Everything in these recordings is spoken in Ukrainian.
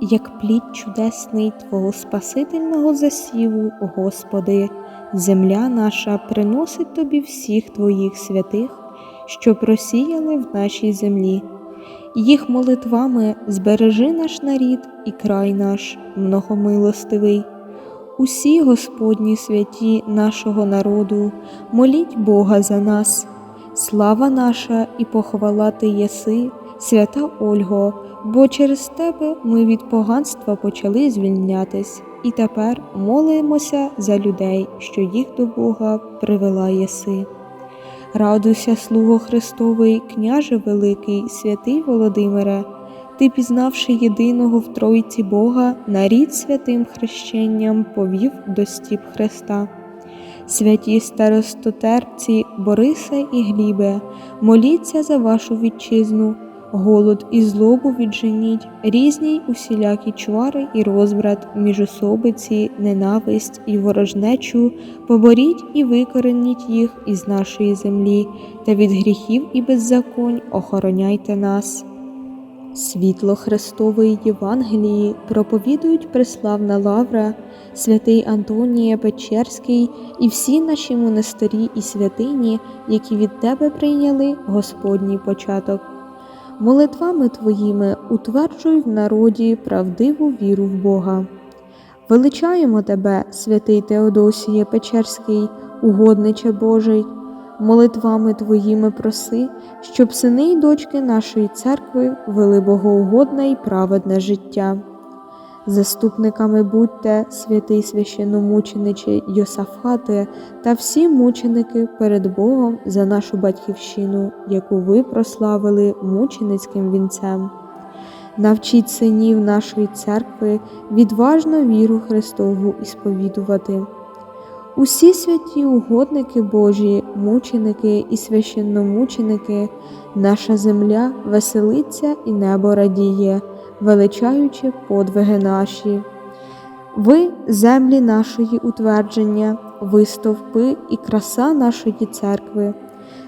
як плід чудесний Твого Спасительного засіву, Господи, земля наша приносить Тобі всіх Твоїх святих, що просіяли в нашій землі. Їх молитвами збережи наш нарід і край наш, многомилостивий. Усі Господні святі нашого народу, моліть Бога за нас. Слава наша і похвала Ти єси, свята Ольго, бо через тебе ми від поганства почали звільнятись, і тепер молимося за людей, що їх до Бога привела єси. Радуйся, слуго Христовий, княже Великий, святий Володимире, ти, пізнавши єдиного в Тройці Бога, нарід святим хрещенням повів до стіп Христа. Святі старостотерпці Борисе і Глібе, моліться за вашу вітчизну, голод і злобу відженіть, різні усілякі чвари і розбрат, міжособиці, ненависть і ворожнечу, поборіть і викореніть їх із нашої землі, та від гріхів і беззаконь охороняйте нас. Світло Христової Євангелії проповідують преславна Лавра, святий Антонія Печерський і всі наші монастирі і святині, які від Тебе прийняли Господній початок. Молитвами Твоїми утверджуй в народі правдиву віру в Бога. Величаємо Тебе, святий Теодосіє Печерський, угодниче Божий, молитвами Твоїми проси, щоб сини й дочки нашої церкви вели богоугодне і праведне життя. Заступниками будьте, святий священномучениче Йосафате та всі мученики перед Богом за нашу батьківщину, яку ви прославили мученицьким вінцем. Навчіть синів нашої церкви відважно віру Христову ісповідувати. Усі святі угодники Божі, мученики і священномученики, наша земля веселиться і небо радіє, величаючи подвиги наші. Ви землі нашої утвердження, ви стовпи і краса нашої церкви.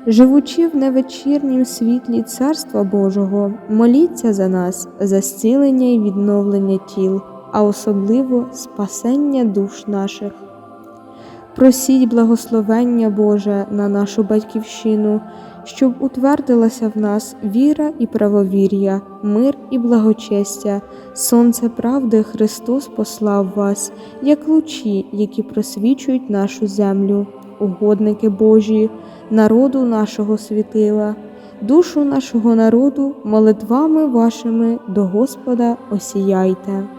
Живучи в невечірнім світлі Царства Божого, моліться за нас, за зцілення і відновлення тіл, а особливо спасення душ наших. Просіть благословення Боже на нашу батьківщину, щоб утвердилася в нас віра і правовір'я, мир і благочестя, сонце правди Христос послав вас, як лучі, які просвічують нашу землю, угодники Божі, народу нашого світила, душу нашого народу, молитвами вашими до Господа осіяйте.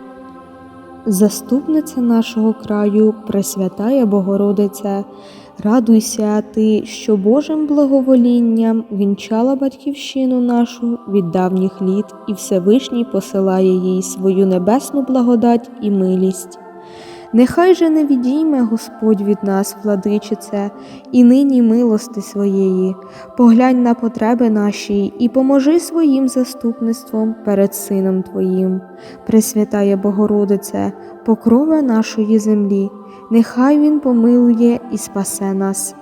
Заступниця нашого краю, Пресвятая Богородице, радуйся ти, що Божим благоволінням вінчала батьківщину нашу від давніх літ, і Всевишній посилає їй свою небесну благодать і милість. Нехай же не відійме Господь від нас, владичице, і нині милости своєї, поглянь на потреби наші і поможи своїм заступництвом перед Сином Твоїм, Пресвятає Богородице, покрове нашої землі, нехай Він помилує і спасе нас.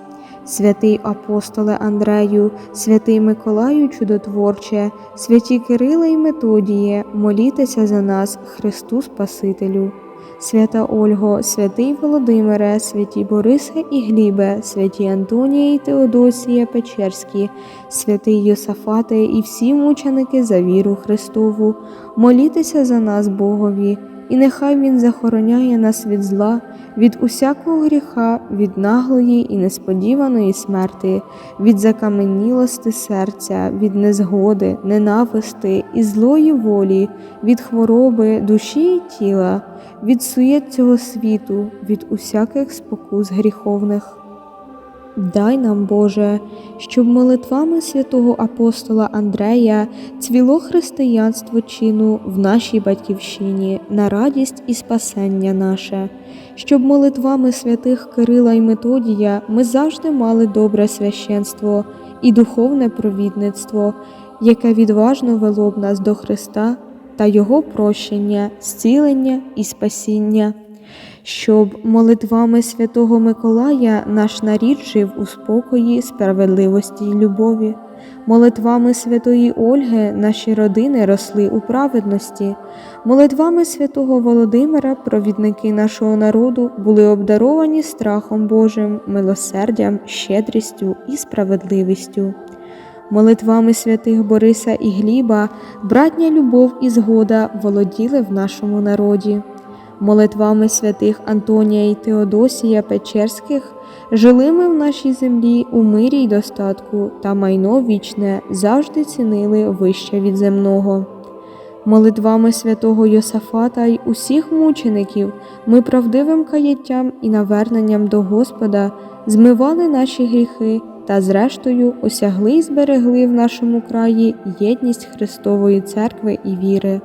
Святий апостоле Андрею, святий Миколаю Чудотворче, святі Кириле і Методіє, молітеся за нас, Христу Спасителю. Свята Ольго, святий Володимире, святі Борисе і Глібе, святі Антонія і Теодосія Печерські, святий Йосафате і всі мученики за віру Христову, молітеся за нас, Богові, і нехай Він захороняє нас від зла, від усякого гріха, від наглої і несподіваної смерти, від закаменілости серця, від незгоди, ненависти і злої волі, від хвороби, душі і тіла, від суєт цього світу, від усяких спокус гріховних. Дай нам, Боже, щоб молитвами святого апостола Андрея цвіло християнство чину в нашій батьківщині на радість і спасення наше, щоб молитвами святих Кирила і Методія ми завжди мали добре священство і духовне провідництво, яке відважно вело б нас до Христа та Його прощення, зцілення і спасіння щоб молитвами святого Миколая наш нарід жив у спокої, справедливості й любові. Молитвами святої Ольги наші родини росли у праведності. Молитвами святого Володимира провідники нашого народу були обдаровані страхом Божим, милосердям, щедрістю і справедливістю. Молитвами святих Бориса і Гліба братня любов і згода володіли в нашому народі. Молитвами святих Антонія і Теодосія Печерських жили ми в нашій землі у мирі й достатку, та майно вічне завжди цінили вище від земного. Молитвами святого Йосафата й усіх мучеників ми правдивим каяттям і наверненням до Господа змивали наші гріхи та, зрештою, осягли й зберегли в нашому краї єдність Христової церкви і віри.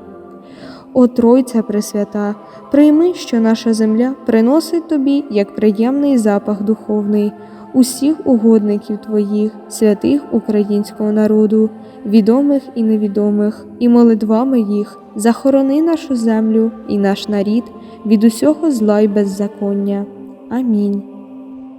О Тройця Пресвята, прийми, що наша земля приносить тобі як приємний запах духовний, усіх угодників твоїх, святих українського народу, відомих і невідомих, і молитвами їх захорони нашу землю і наш нарід від усього зла й беззаконня. Амінь.